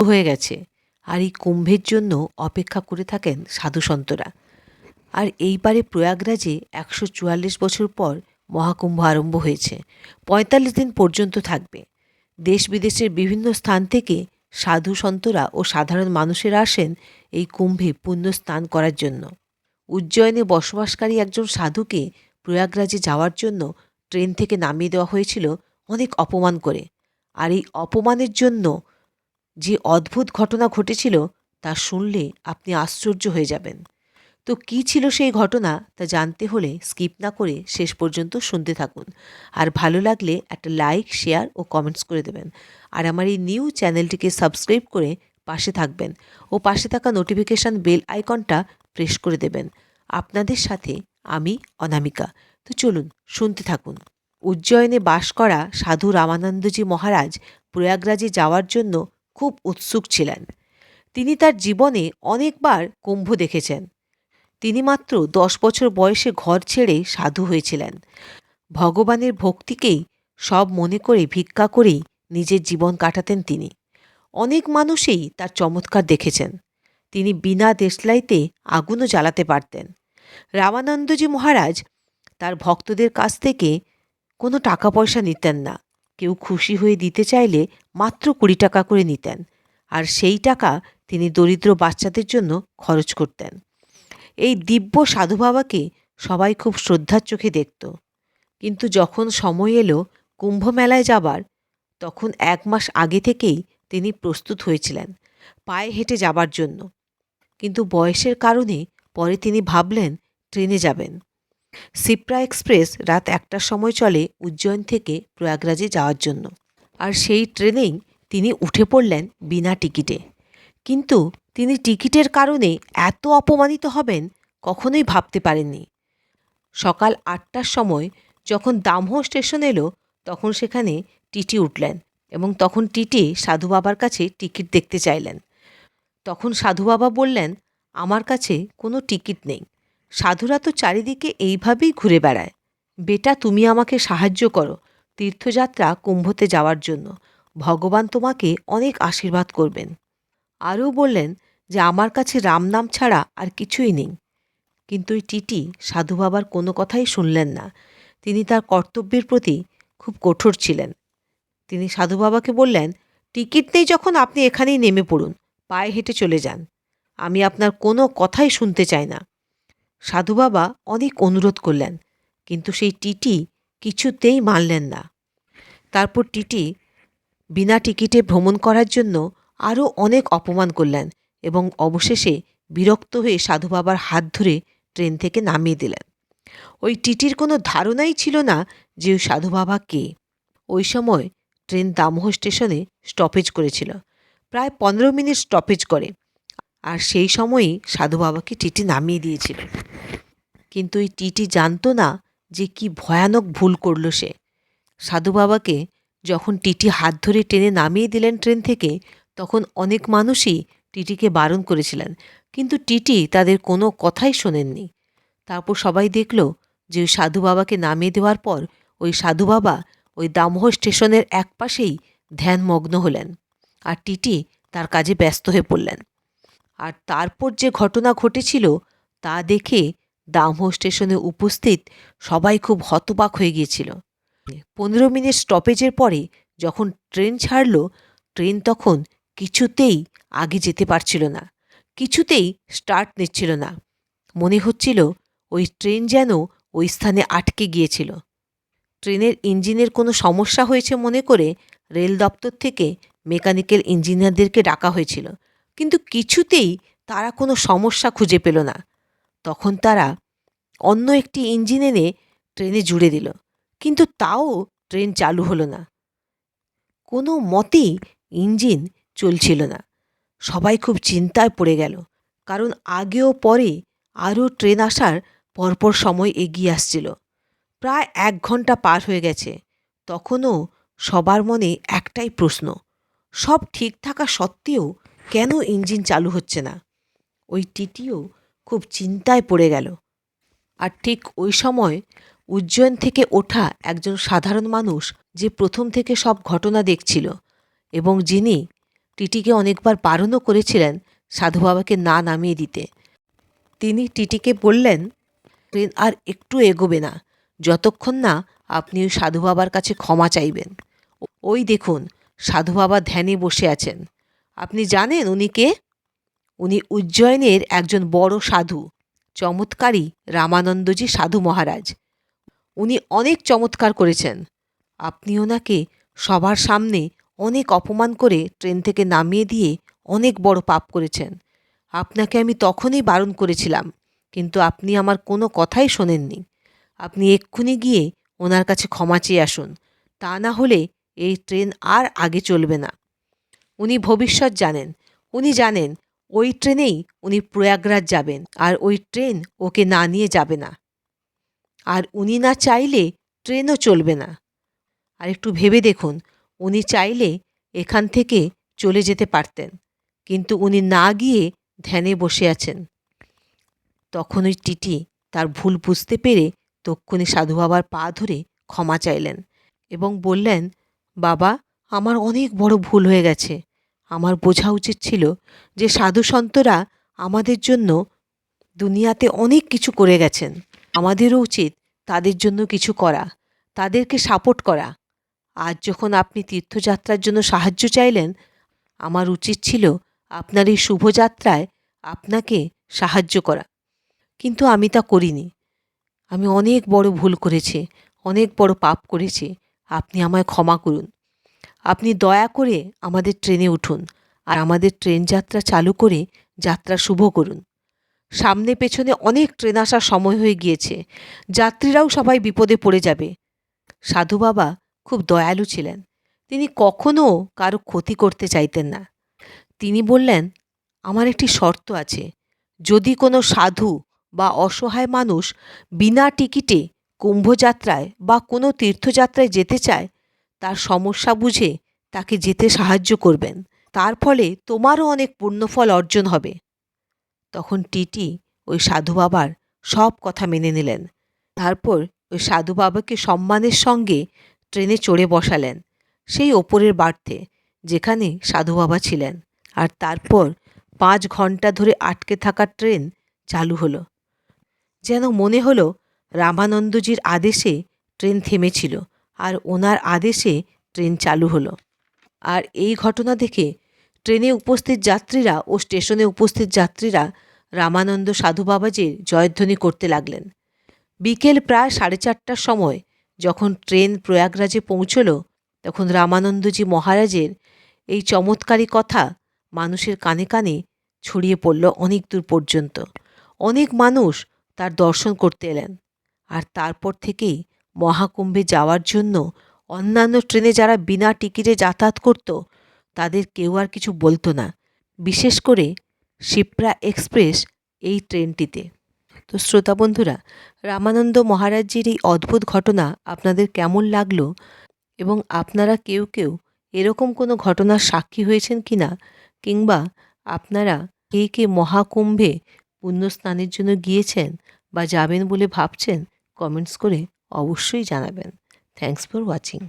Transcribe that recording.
হয়ে গেছে। আর এই কুম্ভের জন্য অপেক্ষা করে থাকেন সাধুসন্তরা। আর এইবারে প্রয়াগরাজে একশো চুয়াল্লিশ বছর পর মহাকুম্ভ আরম্ভ হয়েছে। পঁয়তাল্লিশ দিন পর্যন্ত থাকবে। দেশ বিদেশের বিভিন্ন স্থান থেকে সাধু সন্তরা ও সাধারণ মানুষেরা আসেন এই কুম্ভে পুণ্য স্নান করার জন্য। উজ্জয়নে বসবাসকারী একজন সাধুকে প্রয়াগরাজে যাওয়ার জন্য ট্রেন থেকে নামিয়ে দেওয়া হয়েছিল অনেক অপমান করে। আর এই অপমানের জন্য যে অদ্ভুত ঘটনা ঘটেছিল তা শুনলে আপনি আশ্চর্য হয়ে যাবেন। তো কী ছিল সেই ঘটনা তা জানতে হলে স্কিপ না করে শেষ পর্যন্ত শুনতে থাকুন। আর ভালো লাগলে একটা লাইক, শেয়ার ও কমেন্টস করে দেবেন। আর আমার এই নিউ চ্যানেলটিকে সাবস্ক্রাইব করে পাশে থাকবেন ও পাশে থাকা নোটিফিকেশান বেল আইকনটা প্রেস করে দেবেন। আপনাদের সাথে আমি অনামিকা। তো চলুন শুনতে থাকুন। উজ্জয়নে বাস করা সাধু রামানন্দজি মহারাজ প্রয়াগরাজে যাওয়ার জন্য খুব উৎসুক ছিলেন। তিনি তার জীবনে অনেকবার কুম্ভ দেখেছেন। তিনি মাত্র দশ বছর বয়সে ঘর ছেড়ে সাধু হয়েছিলেন। ভগবানের ভক্তিকেই সব মনে করে ভিক্ষা করেই নিজের জীবন কাটাতেন তিনি। অনেক মানুষই তার চমৎকার দেখেছেন। তিনি বিনা দেশলাইতে আগুনও জ্বালাতে পারতেন। রামানন্দজি মহারাজ তার ভক্তদের কাছ থেকে কোনো টাকা পয়সা নিতেন না। কেউ খুশি হয়ে দিতে চাইলে মাত্র কুড়ি টাকা করে নিতেন, আর সেই টাকা তিনি দরিদ্র বাচ্চাদের জন্য খরচ করতেন। এই দিব্য সাধু বাবাকে সবাই খুব শ্রদ্ধার চোখে দেখত। কিন্তু যখন সময় এলো কুম্ভ মেলায় যাবার, তখন এক মাস আগে থেকেই তিনি প্রস্তুত হয়েছিলেন পায়ে হেঁটে যাবার জন্য। কিন্তু বয়সের কারণে পরে তিনি ভাবলেন, ট্রেনে যাবেন। সিপ্রা এক্সপ্রেস রাত একটার সময় চলে উজ্জয়ন থেকে প্রয়াগরাজে যাওয়ার জন্য। আর সেই ট্রেনেই তিনি উঠে পড়লেন বিনা টিকিটে। কিন্তু তিনি টিকিটের কারণে এত অপমানিত হবেন কখনোই ভাবতে পারেননি। সকাল আটটার সময় যখন দামহ স্টেশন এলো, তখন সেখানে টিটি উঠলেন এবং তখন টিটি সাধু বাবার কাছে টিকিট দেখতে চাইলেন। তখন সাধু বাবা বললেন, আমার কাছে কোনো টিকিট নেই। সাধুরা তো চারিদিকে এইভাবেই ঘুরে বেড়ায়। বেটা, তুমি আমাকে সাহায্য করো তীর্থযাত্রা কুম্ভতে যাওয়ার জন্য। ভগবান তোমাকে অনেক আশীর্বাদ করবেন। আরও বললেন যে, আমার কাছে রাম নাম ছাড়া আর কিছুই নেই। কিন্তু ওই টিটি সাধু বাবার কোনো কথাই শুনলেন না। তিনি তার কর্তব্যের প্রতি খুব কঠোর ছিলেন। তিনি সাধু বাবাকে বললেন, টিকিট নেই যখন আপনি এখানেই নেমে পড়ুন। পায়ে হেঁটে চলে যান। আমি আপনার কোনো কথাই শুনতে চাই না। সাধু বাবা অনেক অনুরোধ করলেন, কিন্তু সেই টিটি কিছুতেই মানলেন না। তারপর টিটি বিনা টিকিটে ভ্রমণ করার জন্য আরও অনেক অপমান করলেন এবং অবশেষে বিরক্ত হয়ে সাধু বাবার হাত ধরে ট্রেন থেকে নামিয়ে দিলেন। ওই টিটির কোনো ধারণাই ছিল না যে ওই সাধু বাবা কে। ওই সময় ট্রেন দামোহ স্টেশনে স্টপেজ করেছিল। প্রায় পনেরো মিনিট স্টপেজ করে। আর সেই সময়ই সাধু বাবাকে টিটি নামিয়ে দিয়েছিল। কিন্তু ওই টিটি জানতো না যে কি ভয়ানক ভুল করল সে। সাধু বাবাকে যখন টিটি হাত ধরে টেনে নামিয়ে দিলেন ট্রেন থেকে, তখন অনেক মানুষই টিটিকে বারণ করেছিলেন। কিন্তু টিটি তাদের কোনো কথাই শোনেননি। তারপর সবাই দেখল যে ওই সাধু বাবাকে নামিয়ে দেওয়ার পর ওই সাধু বাবা ওই দামোহ স্টেশনের এক পাশেই ধ্যানমগ্ন হলেন। আর টিটি তার কাজে ব্যস্ত হয়ে পড়লেন। আর তারপর যে ঘটনা ঘটেছিল, তা দেখে দামোহ স্টেশনে উপস্থিত সবাই খুব হতবাক হয়ে গিয়েছিল। পনেরো মিনিট স্টপেজের পরে যখন ট্রেন ছাড়ল, ট্রেন তখন কিছুতেই আগে যেতে পারছিল না, কিছুতেই স্টার্ট নিচ্ছিল না। মনে হচ্ছিল ওই ট্রেন যেন ওই স্থানে আটকে গিয়েছিল। ট্রেনের ইঞ্জিনের কোনো সমস্যা হয়েছে মনে করে রেল দপ্তর থেকে মেকানিক্যাল ইঞ্জিনিয়ারদেরকে ডাকা হয়েছিল। কিন্তু কিছুতেই তারা কোনো সমস্যা খুঁজে পেল না। তখন তারা অন্য একটি ইঞ্জিন এনে ট্রেনে জুড়ে দিল, কিন্তু তাও ট্রেন চালু হলো না। কোনো মতেই ইঞ্জিন চলছিল না। সবাই খুব চিন্তায় পড়ে গেল, কারণ আগে ও পরে আরও ট্রেন আসার পরপর সময় এগিয়ে আসছিল। প্রায় এক ঘণ্টা পার হয়ে গেছে, তখনও সবার মনে একটাই প্রশ্ন, সব ঠিক থাকা সত্ত্বেও কেন ইঞ্জিন চালু হচ্ছে না? ওই টিটিও খুব চিন্তায় পড়ে গেল। আর ঠিক ওই সময় উজ্জয়ন থেকে ওঠা একজন সাধারণ মানুষ যে প্রথম থেকে সব ঘটনা দেখছিল এবং যিনি টিটিকে অনেকবার বারণও করেছিলেন সাধু বাবাকে না নামিয়ে দিতে। তিনি টিটিকে বললেন ট্রেন আর একটু এগোবে না, যতক্ষণ না আপনি ওই সাধু বাবার কাছে ক্ষমা চাইবেন। ওই দেখুন, সাধু বাবা ধ্যানে বসে আছেন। আপনি জানেন উনি কে? উনি উজ্জয়নের একজন বড় সাধু, চমৎকারী রামানন্দজি সাধু মহারাজ। উনি অনেক চমৎকার করেছেন। আপনি ওনাকে সবার সামনে অনেক অপমান করে ট্রেন থেকে নামিয়ে দিয়ে অনেক বড় পাপ করেছেন। আপনাকে আমি তখনই বারণ করেছিলাম, কিন্তু আপনি আমার কোনো কথাই শোনেননি। আপনি এক্ষুনি গিয়ে ওনার কাছে ক্ষমা চেয়ে আসুন, তা না হলে এই ট্রেন আর আগে চলবে না। উনি ভবিষ্যৎ জানেন। উনি জানেন, ওই ট্রেনেই উনি প্রয়াগরাজ যাবেন, আর ওই ট্রেন ওকে না নিয়ে যাবে না। আর উনি না চাইলে ট্রেনও চলবে না। আর একটু ভেবে দেখুন, উনি চাইলে এখান থেকে চলে যেতে পারতেন, কিন্তু উনি না গিয়ে ধ্যানে বসে আছেন। তখন ওই টিটি তার ভুল বুঝতে পেরে তক্ষুনি সাধু বাবার পা ধরে ক্ষমা চাইলেন এবং বললেন, বাবা আমার অনেক বড় ভুল হয়ে গেছে। আমার বোঝা উচিত ছিল যে সাধু সন্তরা আমাদের জন্য দুনিয়াতে অনেক কিছু করে গেছেন। আমাদেরও উচিত তাদের জন্য কিছু করা, তাদেরকে সাপোর্ট করা। আজ যখন আপনি তীর্থযাত্রার জন্য সাহায্য চাইলেন, আমার উচিত ছিল আপনার এই শুভযাত্রায় আপনাকে সাহায্য করা। কিন্তু আমি তা করিনি। আমি অনেক বড় ভুল করেছি, অনেক বড় পাপ করেছি। আপনি আমায় ক্ষমা করুন। আপনি দয়া করে আমাদের ট্রেনে উঠুন আর আমাদের ট্রেন যাত্রা চালু করে যাত্রা শুভ করুন। সামনে পেছনে অনেক ট্রেন আসার সময় হয়ে গিয়েছে। যাত্রীরাও সবাই বিপদে পড়ে যাবে। সাধু বাবা খুব দয়ালু ছিলেন। তিনি কখনও কারও ক্ষতি করতে চাইতেন না। তিনি বললেন, আমার একটি শর্ত আছে। যদি কোনো সাধু বা অসহায় মানুষ বিনা টিকিটে কুম্ভযাত্রায় বা কোনো তীর্থযাত্রায় যেতে চায় তার সমস্যা বুঝে তাকে যেতে সাহায্য করবেন। তার ফলে তোমারও অনেক পুণ্যফল অর্জন হবে। তখন টিটি ওই সাধু বাবার সব কথা মেনে নিলেন। তারপর ওই সাধু বাবাকে সম্মানের সঙ্গে ট্রেনে চড়ে বসালেন, সেই ওপরের বার্থে যেখানে সাধু বাবা ছিলেন। আর তারপর পাঁচ ঘণ্টা ধরে আটকে থাকা ট্রেন চালু হলো। যেন মনে হলো রামানন্দজির আদেশে ট্রেন থেমেছিল। আর ওনার আদেশে ট্রেন চালু হলো। আর এই ঘটনা দেখে ট্রেনে উপস্থিত যাত্রীরা ও স্টেশনে উপস্থিত যাত্রীরা রামানন্দ সাধু বাবাজির জয়ধ্বনি করতে লাগলেন। বিকেল প্রায় সাড়ে চারটার সময় যখন ট্রেন প্রয়াগরাজে পৌঁছল, তখন রামানন্দজি মহারাজের এই চমৎকারী কথা মানুষের কানে কানে ছড়িয়ে পড়ল অনেক দূর পর্যন্ত। অনেক মানুষ তার দর্শন করতে এলেন। আর তারপর থেকেই মহাকুম্ভে যাওয়ার জন্য অন্যান্য ট্রেনে যারা বিনা টিকিটে যাতায়াত করত, তাদের কেউ আর কিছু বলতো না। বিশেষ করে শিপ্রা এক্সপ্রেস এই ট্রেনটিতে। তো শ্রোতা বন্ধুরা, রামানন্দ মহারাজজির এই অদ্ভুত ঘটনা আপনাদের কেমন লাগল এবং আপনারা কেউ কেউ এরকম কোনো ঘটনার সাক্ষী হয়েছেন কি না, কিংবা আপনারা কে কে মহাকুম্ভে পুণ্যস্নানের জন্য গিয়েছেন বা যাবেন বলে ভাবছেন, কমেন্টস করে অবশ্যই জানাবেন। Thanks for watching